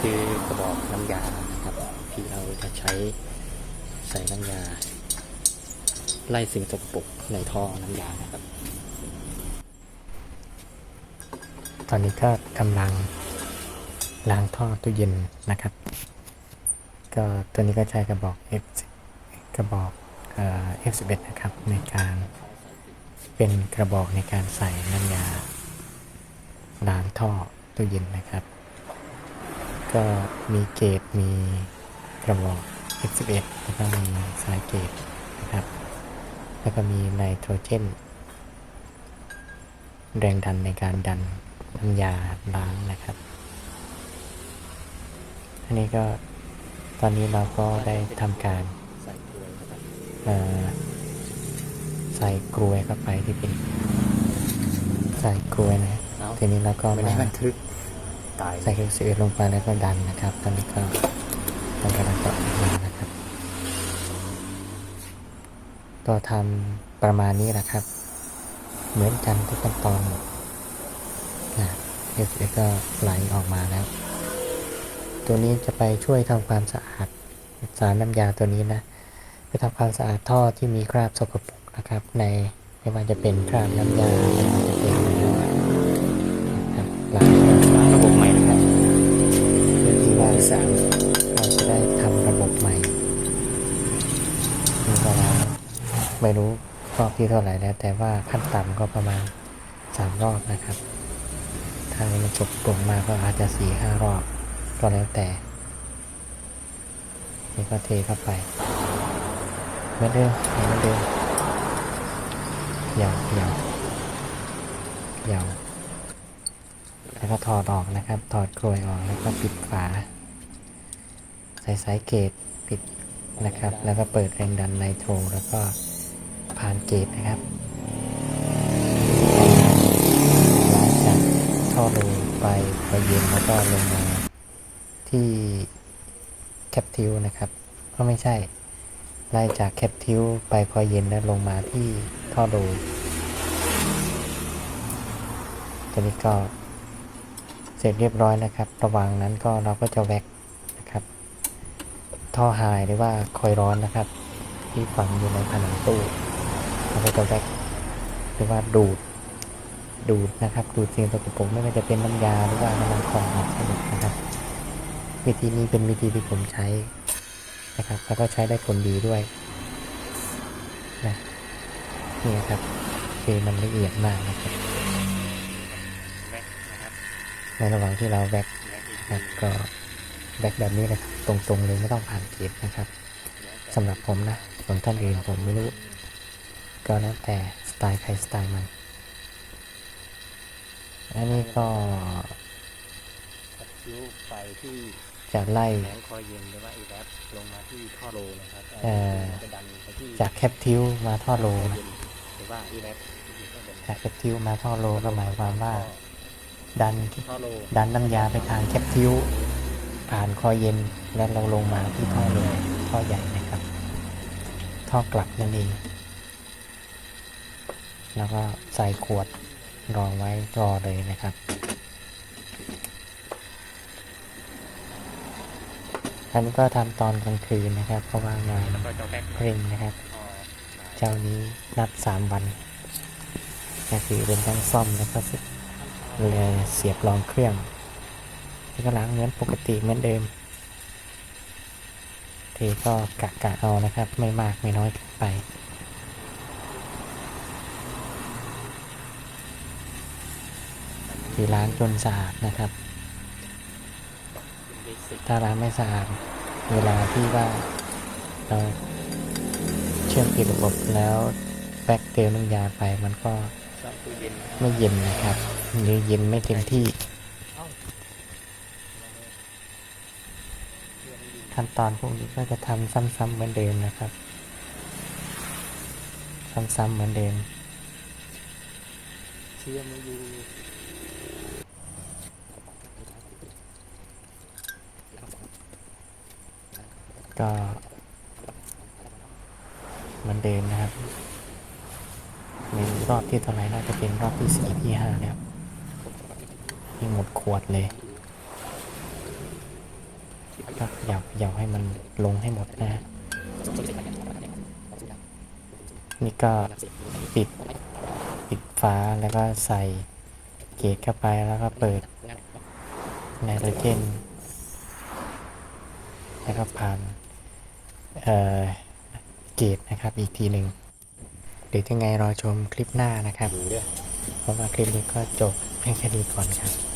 คือกระบอกน้ำยานะครับที่เราจะใช้ใส่น้ำยา ไล่สิ่งสกปรกในท่อน้ำยานะครับ ตอนนี้ก็กำลังล้างท่อตู้เย็นนะครับ ก็ตัวนี้ก็ใช้กระบอก F กระบอกเอ่อ F11 นะครับในการเป็นกระบอกในการใส่น้ำยาล้างท่อตู้เย็นนะครับ ก็มีเกจมีกระบอก F11 แล้วก็มีสายเกจนะครับ แล้วก็มีไนโตรเจน แรงดันในการดันน้ำยาล้างนะครับ อันนี้ก็ตอนนี้เราก็ได้ทำการเอ่อใส่กลวยเข้าไปที่เป็นใส่กลวยนะทีนี้เราก็ไม่มาได้บันทึก ตายใส่เครื่องซีลงไปแล้วก็ดันนะครับ ตอนนี้ก็ตอนกำลังจะออกมานะครับ ก็ทำประมาณนี้แหละครับ เหมือนกันทุกขั้นตอนหมดนะเอฟก็ไหลออกมาแล้ว ตัวนี้จะไปช่วยทำความสะอาดสารน้ำยาตัวนี้นะไปทำความสะอาดท่อที่มีคราบสกปรกนะครับ ในไม่ว่าจะเป็นคราบน้ำยาไม่ว่าจะเป็น สารเราจะได้ทำระบบใหม่นี่ก็แล้วไม่รู้รอบที่เท่าไหร่แล้ว แต่ว่าขั้นต่ำก็ประมาณสามรอบนะครับ ถ้ามันจบตรงมาก็อาจจะสี่ห้ารอบ ก็แล้วแต่ นี่ก็เทเข้าไปเหมือนเดิมเหมือนเดิมยาวยาวยาวแล้วก็ถอดออกนะครับ ถอดกลวยออกแล้วก็ปิดฝา ใส่สายเกตปิดนะครับ แล้วก็เปิดแรงดันไนโตรแล้วก็ผ่านเกตนะครับหลังจากท่อลงไปไปเย็นแล้วก็ลงมาที่แคปทิวนะครับก็ไม่ใช่ไล่จากแคปทิวไปพอเย็นแล้วลงมาที่ท่อโดยตัวนี้ก็เสร็จเรียบร้อยนะครับ ระหว่างนั้นก็เราก็จะแว็ก ท่อไฮหรือว่าคอยร้อนนะครับ ที่ฝังอยู่ในผนังตู้เราก็จะแว็กหรือว่าดูดดูดนะครับ ดูดสิ่งสกปรกไม่ว่าจะเป็นน้ำยาหรือว่าน้ำมันของออกให้หมดนะครับ วิธีนี้เป็นวิธีที่ผมใช้นะครับ แล้วก็ใช้ได้ผลดีด้วยนะนี่นะครับคือมันละเอียดมากนะครับในระหว่างที่เราแบกนะครับก็ แบกแบบนี้นะครับตรงๆเลยไม่ต้องผ่านเกจนะครับสำหรับผมนะส่วนท่านอื่นผมไม่รู้ ก็แล้วแต่สไตล์ใครสไตล์มัน อันนี้ก็คิ้วไปที่จะไล่แผงคอยเย็นหรือว่าอีแวบลงมาที่ท่อโลนะครับจะดันไปที่จากแคปทิวมาท่อโลหรือว่าอีแวบจากแคปทิวมาท่อโลก็หมายความว่า ดันดันน้ำยาไปทางแคปทิว ผ่านคอเย็นแล้วเราลงมาที่ท่อโลท่อใหญ่นะครับ ท่อกลับนั่นเอง แล้วก็ใส่ขวดรองไว้รอเลยนะครับ อันนี้ก็ทำตอนกลางคืนนะครับ เพราะว่างานแล้วก็จะแบกเร่งนะครับ เจ้านี้นัดสามวันก็คือเป็นทั้งซ่อมแล้วก็เลยเสียบรองเครื่อง แล้วก็ล้างเหมือนปกติเหมือนเดิมเทก็กะกะเอานะครับ ไม่มากไม่น้อยไปที่ล้างจนสะอาดนะครับ ถ้าล้างไม่สะอาดเวลาที่ว่าเราเชื่อมปิดระบบแล้วแบคเตอร์น้ำยาไปมันก็ไม่เย็นนะครับหรือเย็นไม่เต็มที่ ขั้นตอนพวกนี้ก็จะทำซ้ำๆเหมือนเดิมนะครับ ซ้ำๆเหมือนเดิมเชื่อมไม่อยู่ก็เหมือนเดิมนะครับมีรอบที่เท่าไหร่น่าจะเป็นรอบที่สี่ที่ห้าแล้วที่หมดขวดเลย ก็เขย่าเขย่าให้มันลงให้หมดนะฮะนี่ก็ปิดปิดฝาแล้วก็ใส่เกจเข้าไปแล้วก็เปิดไนโตรเจนแล้วก็ผ่านเอ่อเกตนะครับอีกทีหนึ่งเดี๋ยวยังไงรอชมคลิปหน้านะครับเพราะว่าคลิปนี้ก็จบเพียงแค่นี้ก่อนครับ